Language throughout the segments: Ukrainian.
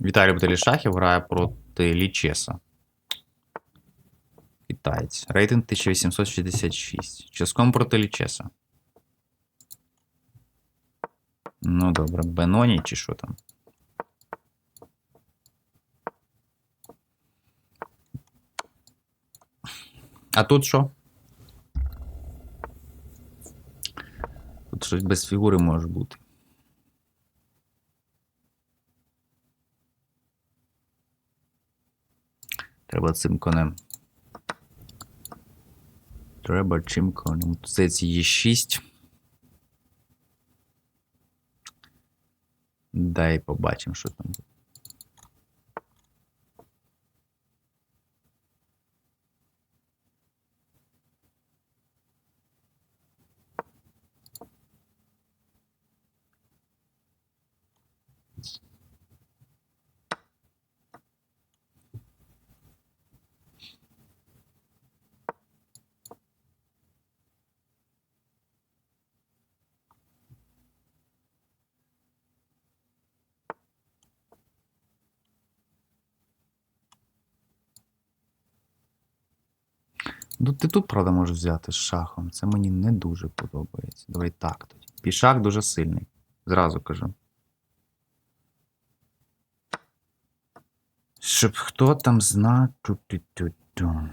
Віталій любителі шахів грає проти Лічеса. Китаєць. Рейтинг 1866. Ческом проти Лічеса. Ну добре, Беноні чи що там? А тут що? Тут щось без фігури може бути. Треба цим конем. Треба чим конем. Здається, є 6. Дай побачимо, що там. буде. Ну, ти тут, правда, можеш взяти з шахом. Це мені не дуже подобається. Давай так тоді. Пішак дуже сильний. Зразу кажу. Щоб хто там. Ту-ту-ту-ту.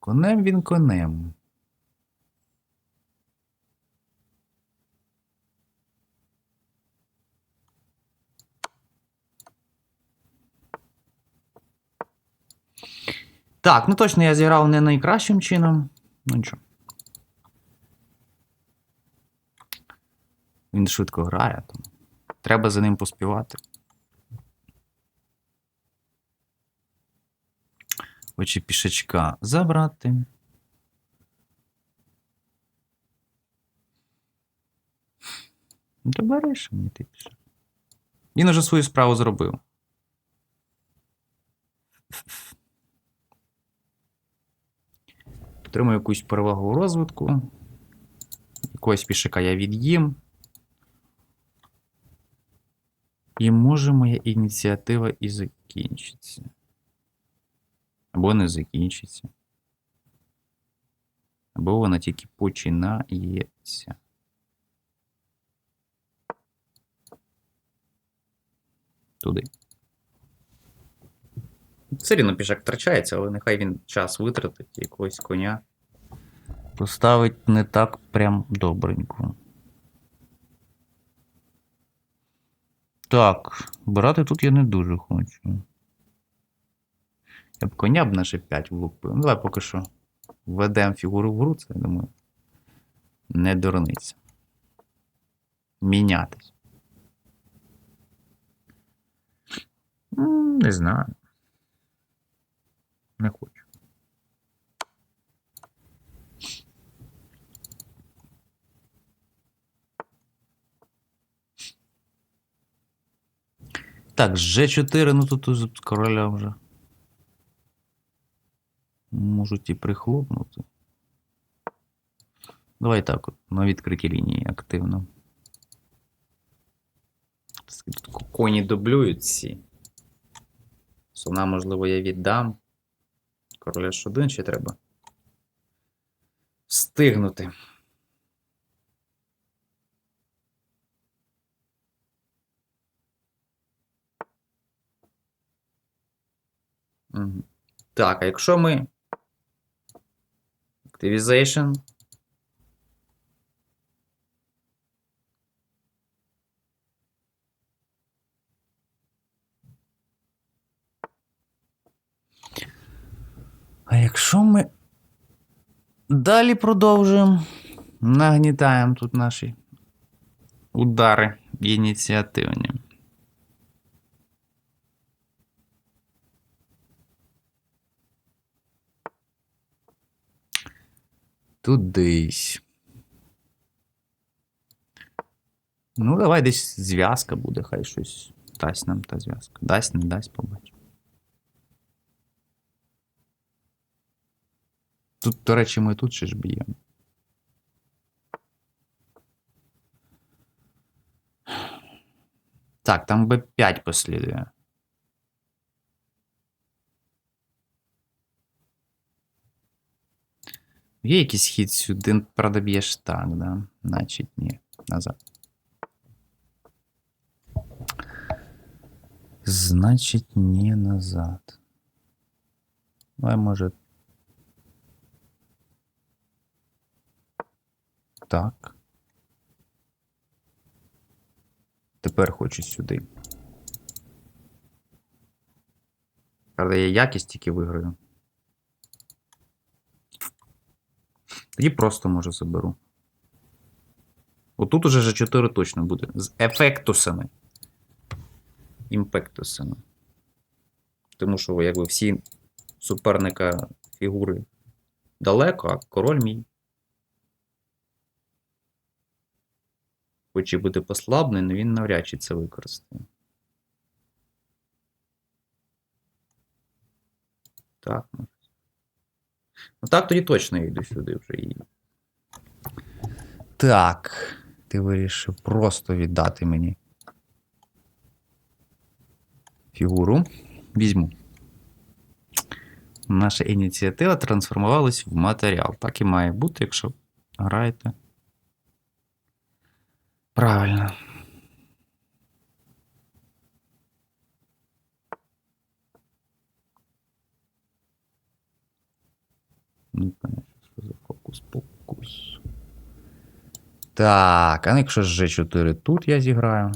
Конем він конем. Так, ну точно я зіграв не найкращим чином. Ну нічого. Він швидко грає, тому треба за ним поспівати. Хоче пішачка забрати. Ну, то береш мені ти пішак. Він уже свою справу зробив. Отримую якусь перевагу у розвитку. Якогось пішака я від'їм. І може моя ініціатива і закінчиться. Або не закінчиться. Або вона тільки починається. Туди. Все рівно пішак втрачається, але нехай він час витратить якогось коня. Поставить не так прям добренько. Так, брати тут я не дуже хочу. Я б коня б на G5 влупив. Ну, давай поки що введемо фігуру в гру, це, я думаю. Не дурниця. Мінятись. Не знаю. Не хочу. Так, G4, ну тут уже короля вже. Можуть і прихлопнути. Давай так, от, на відкритій лінії активно. Коні дублюють ці. Слона, можливо, я віддам. Короля ж один ще треба. Встигнути. Так, а якщо ми. Activization. А якщо ми далі продовжуємо, нагнітаємо тут наші удари ініціативні. Тут десь. Ну, давай десь зв'язка буде, хай щось дасть нам та зв'язка. Дасть, не дасть, побачимо. Тут, до речі, ми тут ще ж б'ємо. Так, там Б5 послідує. Є якийсь хід сюди, правда, б'є штаг, да? Значить, ні. Назад. Значить, не назад. Ну, а може Так. Тепер хочу сюди. Правда, я якість тільки виграю. Тоді просто може заберу. Отут уже G4 точно буде. З ефектусами. Імпектусами. Тому що, якби всі суперника фігури далеко, а король мій. Хоч і буде послаблений, але він навряд чи це використає. Так, може. Ну так, тоді точно я йду сюди вже і. Так. Ти вирішив просто віддати мені фігуру. Візьму. Наша ініціатива трансформувалась в матеріал. Так і має бути, якщо граєте. Правильно. Ну, понятно, що за фокус-покус. Так, а ну якщо ж G4 тут я зіграю.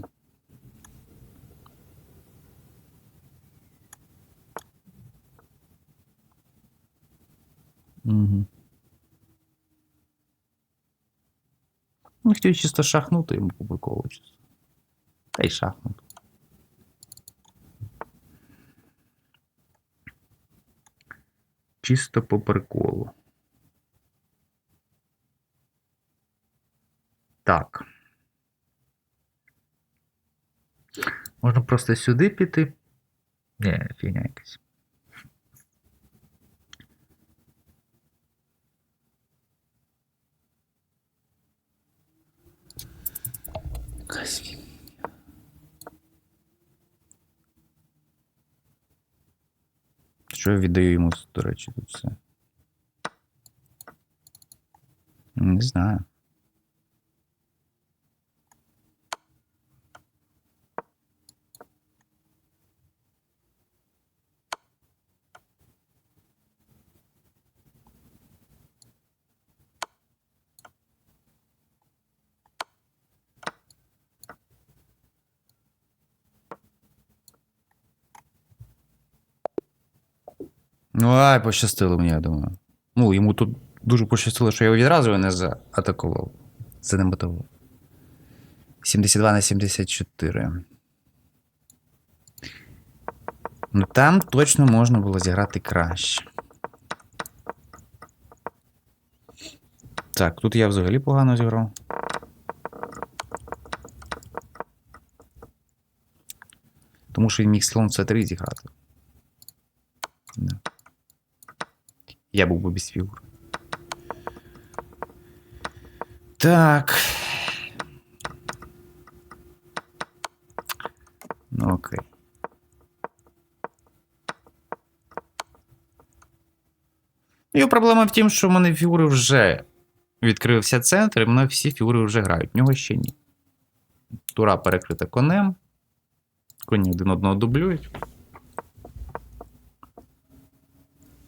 Угу. Ну, хотів чисто шахнути йому чисто. Та й шахнути. Чисто по приколу. Так. Можна просто сюди піти. Ні, фігня якась. Якась. Що я віддаю йому, до речі, тут все? Не знаю. Ну, ай, пощастило мені, я думаю. Ну, йому тут дуже пощастило, що я його відразу не заатакував. Занемотував. 72 на 74. Ну там точно можна було зіграти краще. Так, тут я взагалі погано зіграв. Тому що він міг слон C3 зіграти. Я був би без фігур. Так. Ну, окей. Його проблема в тім, що в мене фігури вже відкрився центр, і в мене всі фігури вже грають. В нього ще ні. Тура перекрита конем. Коні один одного дублюють.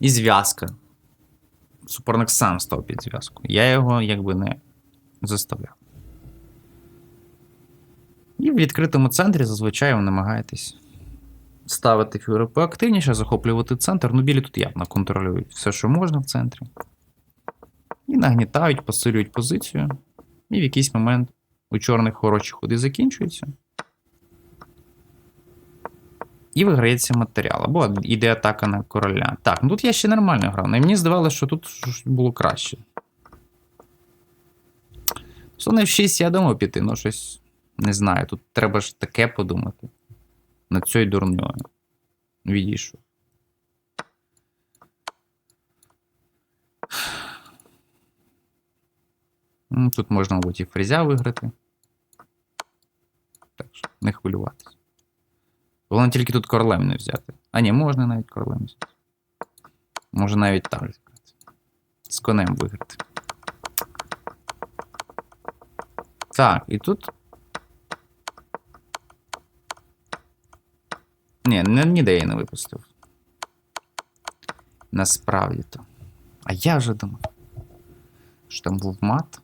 І зв'язка. Суперник сам став під зв'язку. Я його якби не заставляв. І в відкритому центрі зазвичай ви намагаєтесь ставити фігури поактивніше, захоплювати центр. Ну, білі тут явно контролюють все, що можна в центрі. І нагнітають, посилюють позицію. І в якийсь момент у чорних хороші ходи закінчуються. І виграється матеріал. Або йде атака на короля. Так, ну тут я ще нормально грав. але мені здавалося, що тут було краще. Слон F6 я думав піти, ну щось не знаю. Тут треба ж таке подумати. Над цією дурньою. Відійшов. Ну, Тут можна, мабуть, і фрезя виграти. Так що не хвилюватися. Головне тільки тут королем не взяти. А ні, можна навіть королем взяти. Може навіть так зіграти. З конем виграти. Так, і тут. Ні, ні- ніде я не випустив. Насправді то. А я вже думав. Що там був мат.